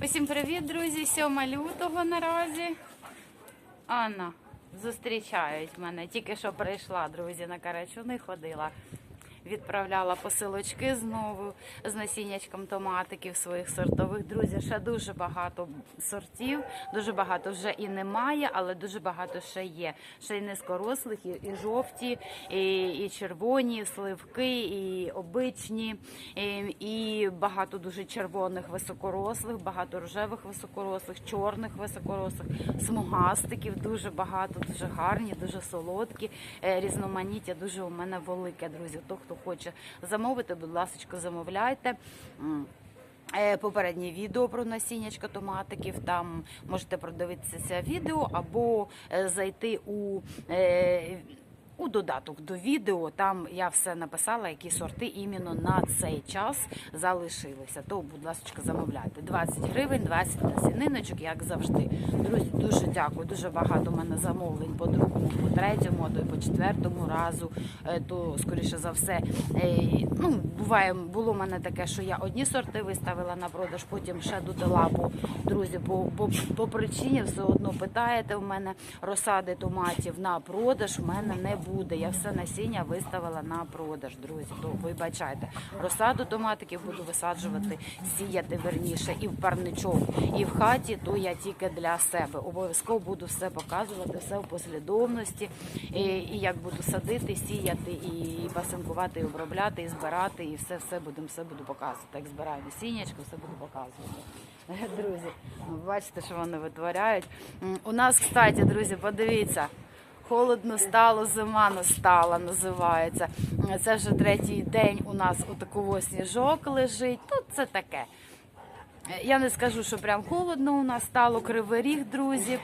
Усім привіт, друзі! 7 лютого наразі. Анна, зустрічають мене. Тільки що прийшла, друзі, на Карачуни ходила. Відправляла посилочки знову з насіннячком томатиків своїх сортових. Друзі, ще дуже багато сортів, дуже багато вже і немає, але дуже багато ще є. Ще й низькорослих, і, і жовті, і, і червоні, і сливки, і обичні, і, і багато дуже червоних високорослих, багато рожевих високорослих, чорних високорослих, смугастиків дуже багато, дуже гарні, дуже солодкі. Е, Різноманіття дуже у мене велике, друзі. То, хто хоче замовити, будь ласка, замовляйте. Е, Попереднє відео про насіннячка томатиків. Там можете продивитися відео або е, зайти у. У додаток до відео там я все написала, які сорти іменно на цей час залишилися. То, будь ласка, замовляйте. 20 гривень, 20 насіниночок, як завжди. Друзі, дуже дякую. Дуже багато в мене замовлень по другому, по третьому, то й по четвертому разу. Е, То скоріше за все, е, ну буває, було в мене таке, що я одні сорти виставила на продаж, потім ще додала. Бо друзі, по, по, по причині все одно питаєте в мене розсади томатів на продаж. В мене не буде. Я все насіння виставила на продаж, друзі. То вибачайте. Розсаду томатиків буду висаджувати, сіяти верніше і в парничок, і в хаті. То я тільки для себе. Обов'язково буду все показувати, все в послідовності. І, і як буду садити, сіяти, і пасинкувати, і обробляти, і збирати, і все, все будемо, все буду показувати. Як збираю насіннячко, все буду показувати. Друзі, бачите, що вони витворяють. У нас, кстати, друзі, подивіться. Холодно стало, зима настала, називається. Це вже третій день у нас отакого сніжок лежить. Ну, це таке. Я не скажу, що прям холодно у нас стало кривий ріг, друзі.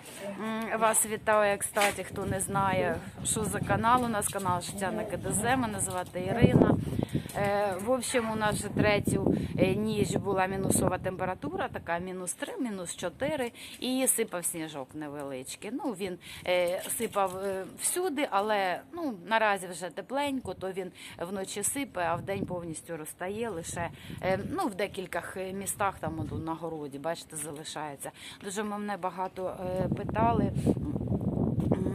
Вас вітаю, кстати, хто не знає, що за канал. У нас канал Життя на КДЗ, мене звати Ірина. Е, В общем, у нас вже третю е, ніч була мінусова температура, така мінус 3, мінус 4, і сипав сніжок невеличкий. Ну, він е, сипав всюди, але ну, наразі вже тепленько, то він вночі сипе, а вдень повністю розтає лише ну, в декількох е, містах там на городі, бачите, залишається. Дуже мене багато питали.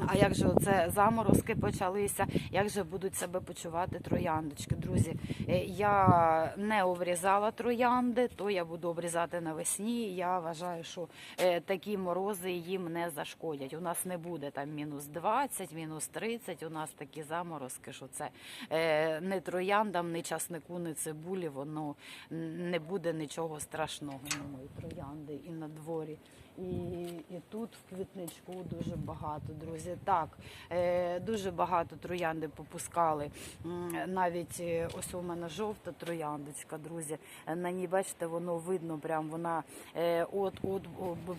А як же оце заморозки почалися? Як же будуть себе почувати трояндочки? Друзі, е, я не обрізала троянди, то я буду обрізати навесні. Я вважаю, що е, такі морози їм не зашкодять. У нас не буде там мінус 20, мінус 30, У нас такі заморозки, що це е, не трояндам, ні часнику, ні цибулі, воно не буде нічого страшного. Мої троянди і на дворі. І, і тут в квітничку дуже багато, друзі. Так, е, дуже багато троянди попускали. Навіть е, ось у мене жовта трояндочка, друзі. На ній, бачите, воно видно, прям вона е, от от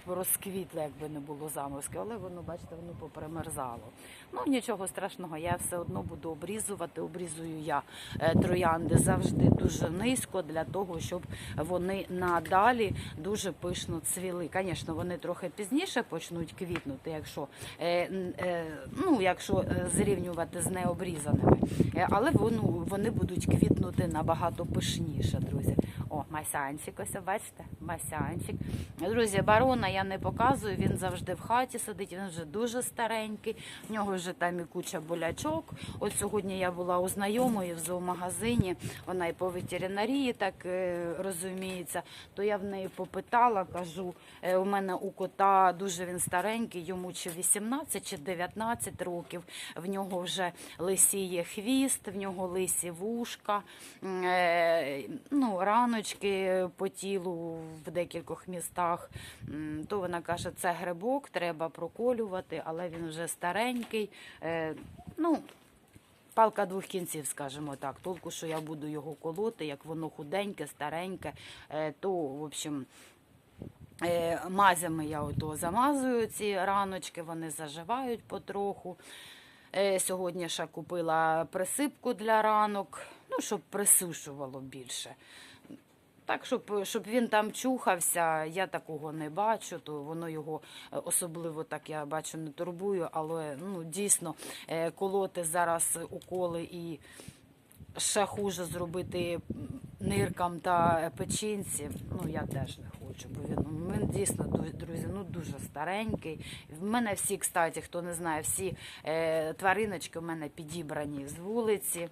розквітла, якби не було заморозки, але воно, бачите, воно попримерзало. Ну нічого страшного, я все одно буду обрізувати. Обрізую я е, троянди завжди дуже низько для того, щоб вони надалі дуже пишно цвіли. Звісно, вони трохи пізніше почнуть квітнути, якщо е, е, ну, якщо е, зрівнювати з необрізаними. Але воно, вони будуть квітнути набагато пишніше, друзі. О, масянчик, ось бачите, масянчик. Друзі, барона я не показую, він завжди в хаті сидить, він вже дуже старенький, в нього вже там і куча болячок. От сьогодні я була у знайомої в зоомагазині, вона і по ветеринарії так е, розуміється, то я в неї попитала, кажу, е, у мене у кота дуже він старенький, йому чи 18, чи 19 років, в нього вже лисіє хвіст, в нього лисі вушка, е, ну, по тілу в декількох містах. То вона каже, це грибок, треба проколювати, але він вже старенький. Е, Ну, Палка двох кінців, скажімо так. Толку, що я буду його колоти, як воно худеньке, стареньке, е, то, в общем, е, мазями я ото замазую ці раночки, вони заживають потроху. Сьогодні ще купила присипку для ранок, ну, щоб присушувало більше. Так, щоб, щоб він там чухався, я такого не бачу, то воно його е, особливо так я бачу не турбую, але ну, дійсно е, колоти зараз уколи і ще хуже зробити ниркам та печінці. Ну я теж не хочу, бо він Він дійсно друзі, ну дуже старенький. В мене всі, кстати, хто не знає, всі е, твариночки у мене підібрані з вулиці.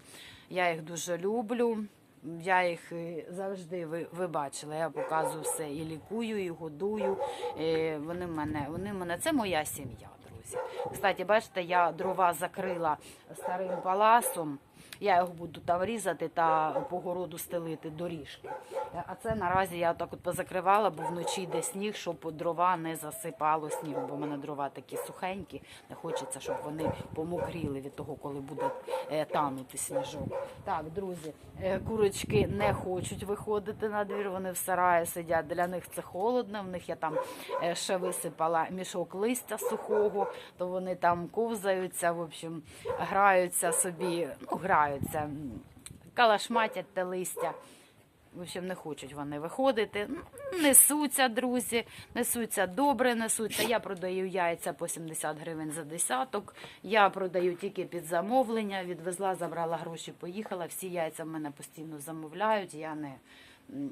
Я їх дуже люблю. Я їх е, завжди ви, ви бачили. Я показую все і лікую, і годую. І вони мене, вони мене це моя сім'я, друзі. Кстати, бачите, я дрова закрила старим паласом. Я його буду там різати та по городу стелити доріжки. А це наразі я так от позакривала, бо вночі йде сніг, щоб дрова не засипало снігом, бо в мене дрова такі сухенькі. Не хочеться, щоб вони помокріли від того, коли буде е, танути сніжок. Так, друзі, е, курочки не хочуть виходити на двір, вони в сараї сидять. Для них це холодно. В них я там е, ще висипала мішок листя сухого, то вони там ковзаються, в общем, граються собі, ну, граються, м, калашматять те листя. В общем, не хочуть вони виходити. Несуться, друзі, несуться добре, несуться. Я продаю яйця по 70 гривень за десяток. Я продаю тільки під замовлення. Відвезла, забрала гроші, поїхала. Всі яйця в мене постійно замовляють. Я не,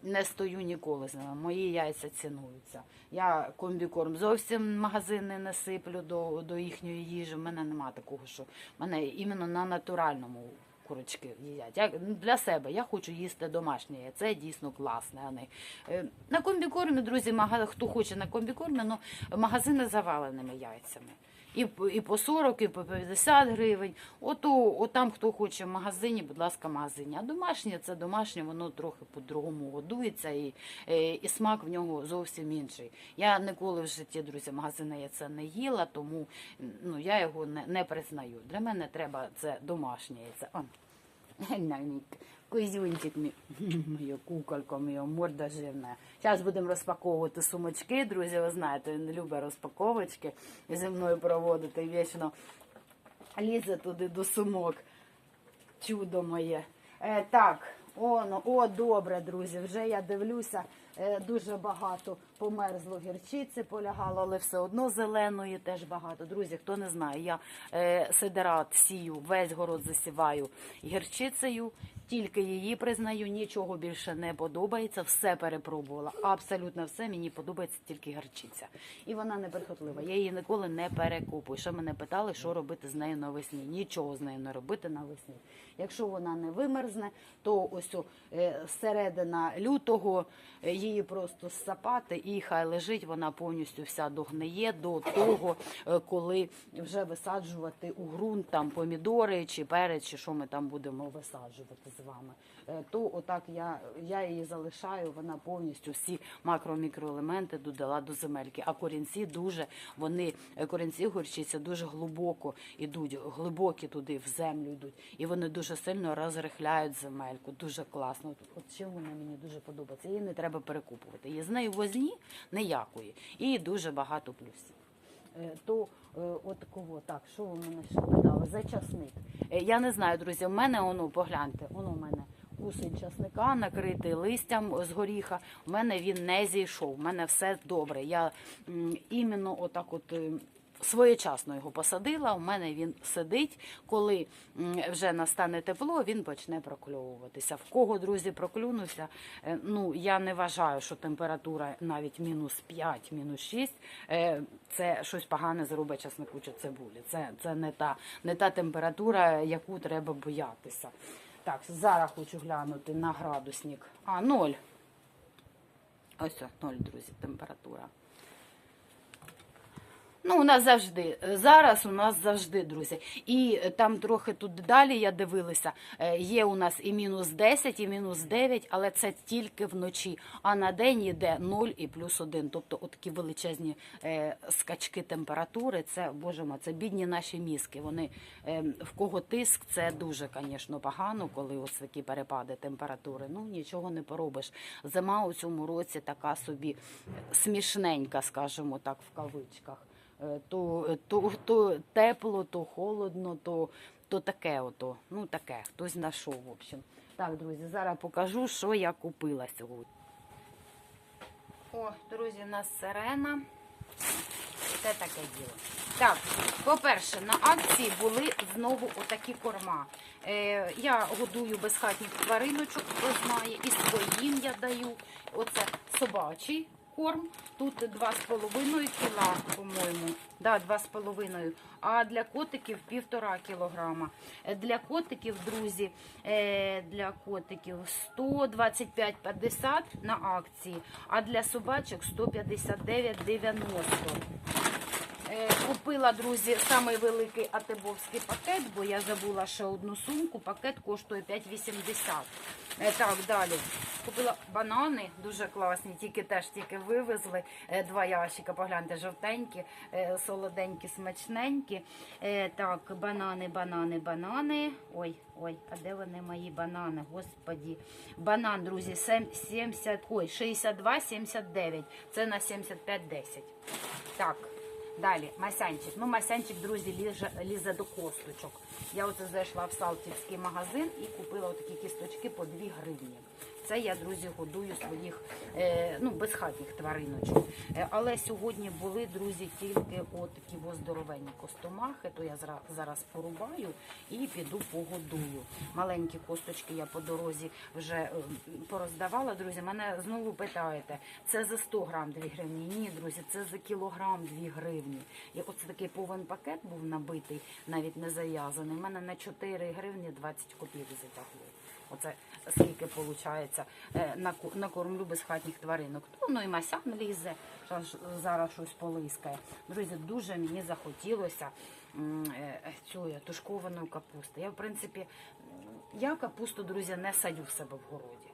не стою ніколи з ними. Мої яйця цінуються. Я комбікорм зовсім магазини не сиплю до, до їхньої їжі. У мене немає такого, що в мене іменно на натуральному курочки їдять. Я, для себе я хочу їсти домашнє. Це дійсно класне. Вони. Е, На комбікормі, друзі, хто хоче на комбікормі, ну, магазини заваленими яйцями. І, і по 40, і по 50 гривень. Ото, от там, хто хоче в магазині, будь ласка, в магазині. А домашнє це домашнє, воно трохи по-другому годується, і, е, і смак в нього зовсім інший. Я ніколи в житті, друзі, магазини я це не їла, тому ну, я його не, не признаю. Для мене треба це домашнє. Он. Навіть Козюнчик мій, моя куколька, моя морда жирна. Зараз будемо розпаковувати сумочки, друзі. Ви знаєте, він любить розпаковочки зі мною проводити вічно. Лізе туди до сумок. Чудо моє. Е, так, о, ну, о, добре, друзі. Вже я дивлюся, е, дуже багато померзло гірчиці, полягало, але все одно зеленої теж багато. Друзі, хто не знає, я е, сидерат сію, весь город засіваю гірчицею. Тільки її признаю, нічого більше не подобається. Все перепробувала. Абсолютно все мені подобається тільки гарчиця. І вона неприхотлива. Я її ніколи не перекупую. Ще мене питали, що робити з нею навесні. Нічого з нею не робити навесні. Якщо вона не вимерзне, то ось е, середина лютого е, її просто сапати і хай лежить. Вона повністю вся догниє до того, е, коли вже висаджувати у ґрунт там помідори чи перець, чи що ми там будемо висаджувати вами. Е, То отак я, я її залишаю. Вона повністю всі макро-мікроелементи додала до земельки. А корінці дуже вони е, корінці горчиця дуже глибоко йдуть, глибокі туди в землю йдуть, і вони дуже сильно розрихляють земельку. Дуже класно. От, чим вона мені дуже подобається. Її не треба перекупувати. Є з нею возні ніякої, і дуже багато плюсів. Е, то е, от кого так, що ви мене ще питали? За часник. Е, Я не знаю, друзі, в мене воно, погляньте, воно в мене кусень часника, накритий листям з горіха. У мене він не зійшов. У мене все добре. Я іменно отак от. Своєчасно його посадила, у мене він сидить. Коли вже настане тепло, він почне прокльовуватися. В кого, друзі, проклюнувся, е, ну я не вважаю, що температура навіть мінус 5, мінус 6, е, це щось погане зробить часнику чи цибулі. Це, це не, та, не та температура, яку треба боятися. Так, зараз хочу глянути на градусник. А, ноль. Ось, о, ноль, друзі, температура. Ну, у нас завжди. Зараз у нас завжди, друзі. І е, там трохи тут далі я дивилася. е, Є у нас і мінус 10, і мінус 9, але це тільки вночі. А на день йде 0 і плюс 1. Тобто отакі величезні е, скачки температури. Це, боже мой, це бідні наші мізки. Вони е, в кого тиск, це дуже, звісно, погано, коли ось такі перепади температури. Ну нічого не поробиш. Зима у цьому році така собі смішненька, скажімо так, в кавичках. Е, То, то, то тепло, то холодно, то, то таке ото. Ну таке, хтось знайшов, в общем. Так, друзі, зараз покажу, що я купила сьогодні. О, друзі, у нас сирена. Це таке діло. Так, по-перше, на акції були знову отакі корма. Е, я годую безхатніх твариночок, хто знає, і своїм я даю. Оце собачий корм. Тут 2,5 кіла, по-моєму. Да, 2,5. А для котиків 1,5 кілограма. Е, Для котиків, друзі, е, для котиків 125,50 на акції, а для собачок 159,90. Купила, друзі, самий великий атебовський пакет, бо я забула ще одну сумку. Пакет коштує 5,80. Е, Так, далі. Купила банани, дуже класні, тільки теж тільки вивезли. Е, Два ящика, погляньте, жовтенькі, е, солоденькі, смачненькі. Так, банани, банани, банани. Ой, ой, а де вони мої банани? Господі. Банан, друзі, сем- 70, ой, 62,79. Це на 75,10. Так. Далі, масянчик. Ну, масянчик, друзі, ліже, лізе до косточок. Я оце зайшла в Салтівський магазин і купила такі кісточки по 2 гривні. Це я, друзі, годую своїх е, ну, безхатніх твариночок. Е, але сьогодні були, друзі, тільки отакі во здоровенні костомахи, то я зараз порубаю і піду погодую. Маленькі косточки я по дорозі вже е, пороздавала. Друзі, мене знову питаєте, це за 100 грам 2 гривні? Ні, друзі, це за кілограм 2 гривні. І оце такий повен пакет був набитий, навіть не зав'язаний. У мене на 4 гривні 20 копійок затягли. Оце скільки виходить на, ку- на кормлю безхатніх тваринок. Ну, ну і масян лізе, зараз- щось полискає. Друзі, дуже мені захотілося м, е, цієї тушкованої капусти. Я, в принципі, я капусту, друзі, не садю в себе в городі.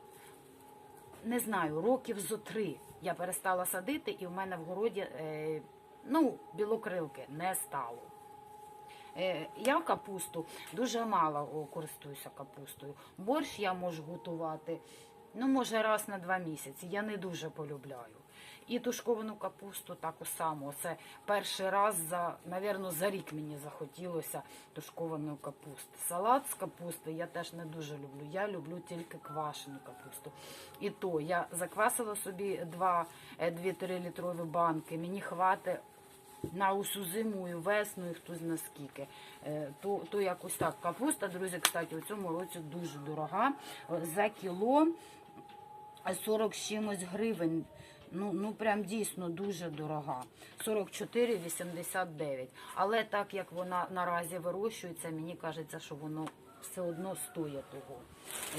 Не знаю, років зо три я перестала садити, і в мене в городі е, ну, білокрилки не стало. Е, Я капусту дуже мало користуюся капустою. Борщ я можу готувати, ну, може, раз на два місяці. Я не дуже полюбляю. І тушковану капусту таку саму. Це перший раз за, навірно, за рік мені захотілося тушкованої капусти. Салат з капусти я теж не дуже люблю. Я люблю тільки квашену капусту. І то я заквасила собі 2-3 літрові банки. Мені хватить на усю зиму і весну, і хто зна скільки. Е, То, то якось так. Капуста, друзі, кстати, у цьому році дуже дорога. Е, За кіло 40 з чимось гривень. Ну, ну прям дійсно дуже дорога. 44,89. Але так як вона наразі вирощується, мені кажеться, що воно все одно стоїть того.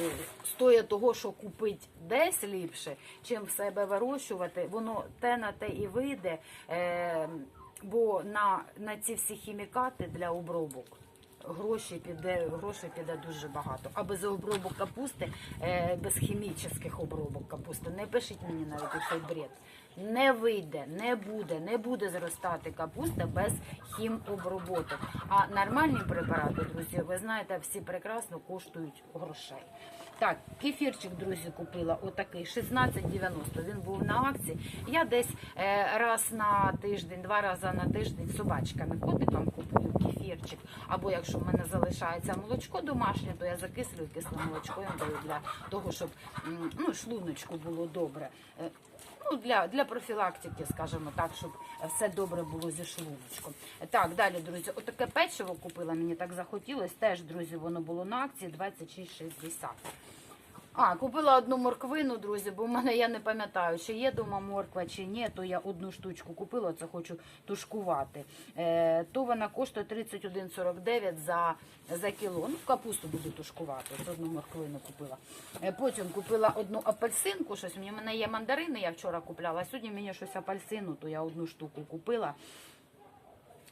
Е, Стоїть того, що купити десь ліпше, чим в себе вирощувати. Воно те на те і вийде. Е, бо на, на ці всі хімікати для обробок гроші піде, грошей піде дуже багато. А без обробок капусти, е, без хімічних обробок капусти, не пишіть мені навіть цей бред. Не вийде, не буде, не буде зростати капуста без хімоброботок. А нормальні препарати, друзі, ви знаєте, всі прекрасно коштують грошей. Так, кефірчик, друзі, купила отакий 16,90. Він був на акції. Я десь е, раз на тиждень, два рази на тиждень з собачками, котикам купую кефірчик. Або якщо в мене залишається молочко домашнє, то я закислюю кисле молочко я даю для того, щоб ну, шлуночку було добре. Ну, для, для профілактики, скажімо так, щоб все добре було зі шлуночком. Так, далі, друзі, отаке печиво купила, мені так захотілось. Теж, друзі, воно було на акції 26,60. А, купила одну морквину, друзі, бо в мене я не пам'ятаю, чи є дома морква, чи ні, то я одну штучку купила, це хочу тушкувати. Е, то вона коштує 31,49 за, за кіло. Ну, капусту буду тушкувати, це одну морквину купила. Е, потім купила одну апельсинку, щось. У мене є мандарини, я вчора купляла, а сьогодні мені щось апельсину, то я одну штуку купила.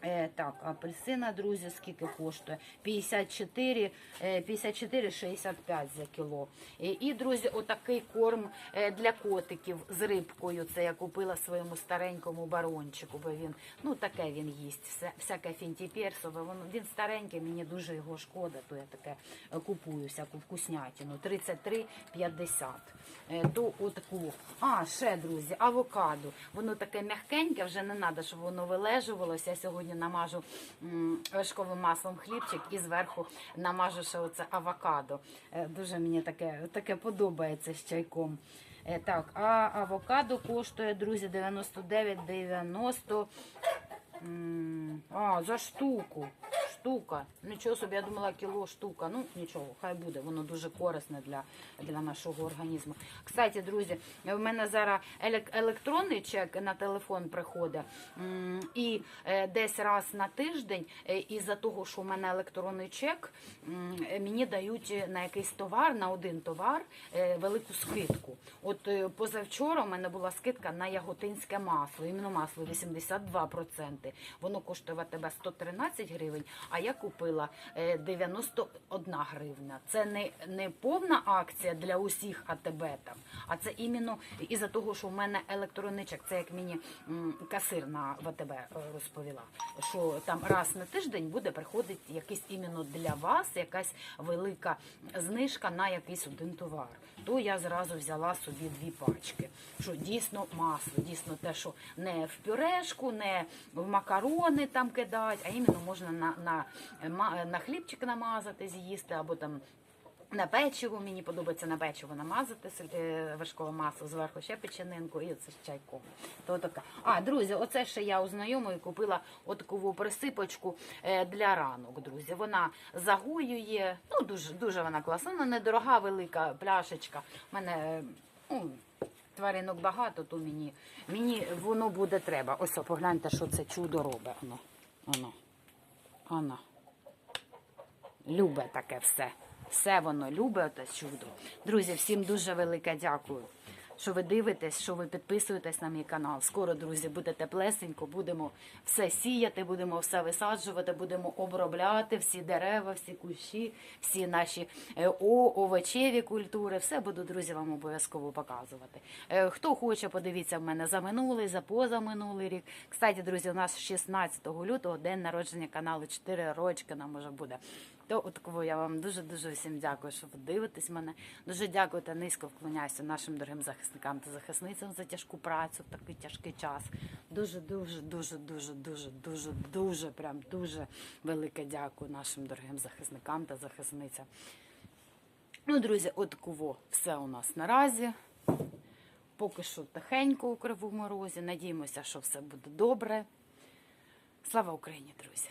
Е, так, апельсина, друзі, скільки коштує? 54, е, 54,65 за кіло. І, і, друзі, отакий корм е, для котиків з рибкою. Це я купила своєму старенькому барончику, бо він, ну таке він їсть, всяке фінтіперсове. Воно, він старенький, мені дуже його шкода, то я таке е, купую, всяку вкуснятину. 33,50. Е, То отаку. А, ще, друзі, авокадо. Воно таке м'якеньке, вже не треба, щоб воно вилежувалося. Я сьогодні намажу вишковим маслом хлібчик і зверху намажу ще оце авокадо. Е, Дуже мені таке, таке подобається з чайком. Е, Так, а авокадо коштує, друзі, 99,90. М, за штуку. Штука. Нічого собі, я думала, кіло штука. Ну нічого, хай буде. Воно дуже корисне для, для нашого організму. Кстати, друзі, в мене зараз елек- електронний чек на телефон приходить. І е, десь раз на тиждень, е, із-за того, що в мене електронний чек, е, мені дають на якийсь товар, на один товар е, велику скидку. От е, позавчора у мене була скидка на яготинське масло, іменно масло 82%. Воно коштує в АТБ 113 гривень, а я купила е, 91 гривня. Це не, не повна акція для усіх АТБ там, а це іменно із-за того, що в мене електронний чек. Це як мені м, касир на ВТБ е, розповіла, що там раз на тиждень буде приходити якийсь іменно для вас якась велика знижка на якийсь один товар. То я зразу взяла собі дві пачки. Що дійсно масло, дійсно те, що не в пюрешку, не в макарони там кидають, а іменно можна на, на, ма- на хлібчик намазати, з'їсти або там. На печиво мені подобається на печиво намазати е, вершкове масло, зверху ще печенинку і це чайком. То така. А, друзі, оце ще я у знайомої купила отаку присипочку е, для ранок, друзі. Вона загоює, ну дуже дуже вона класна, вона недорога, велика пляшечка. У мене е, ну, тваринок багато, то мені, мені воно буде треба. Ось погляньте, що це чудо робить. Оно, оно, оно. Любе таке все. Все воно любить оте чудо. Друзі, всім дуже велике дякую, що ви дивитесь, що ви підписуєтесь на мій канал. Скоро, друзі, буде теплесенько, будемо все сіяти, будемо все висаджувати, будемо обробляти всі дерева, всі кущі, всі наші е, овочеві культури. Все буду, друзі, вам обов'язково показувати. Е, Хто хоче, подивіться в мене за минулий, за позаминулий рік. Кстати, друзі, у нас 16 лютого день народження каналу 4 рочки нам уже буде. То от кого я вам дуже дуже всім дякую, що ви дивитесь мене. Дуже дякую та низько вклоняюся нашим дорогим захисникам та захисницям за тяжку працю в такий тяжкий час. Дуже, дуже, дуже, дуже, дуже, дуже, дуже, прям дуже велике дякую нашим дорогим захисникам та захисницям. Ну, друзі, от кого все у нас наразі. Поки що тихенько у кривому розі. Надіємося, що все буде добре. Слава Україні, друзі!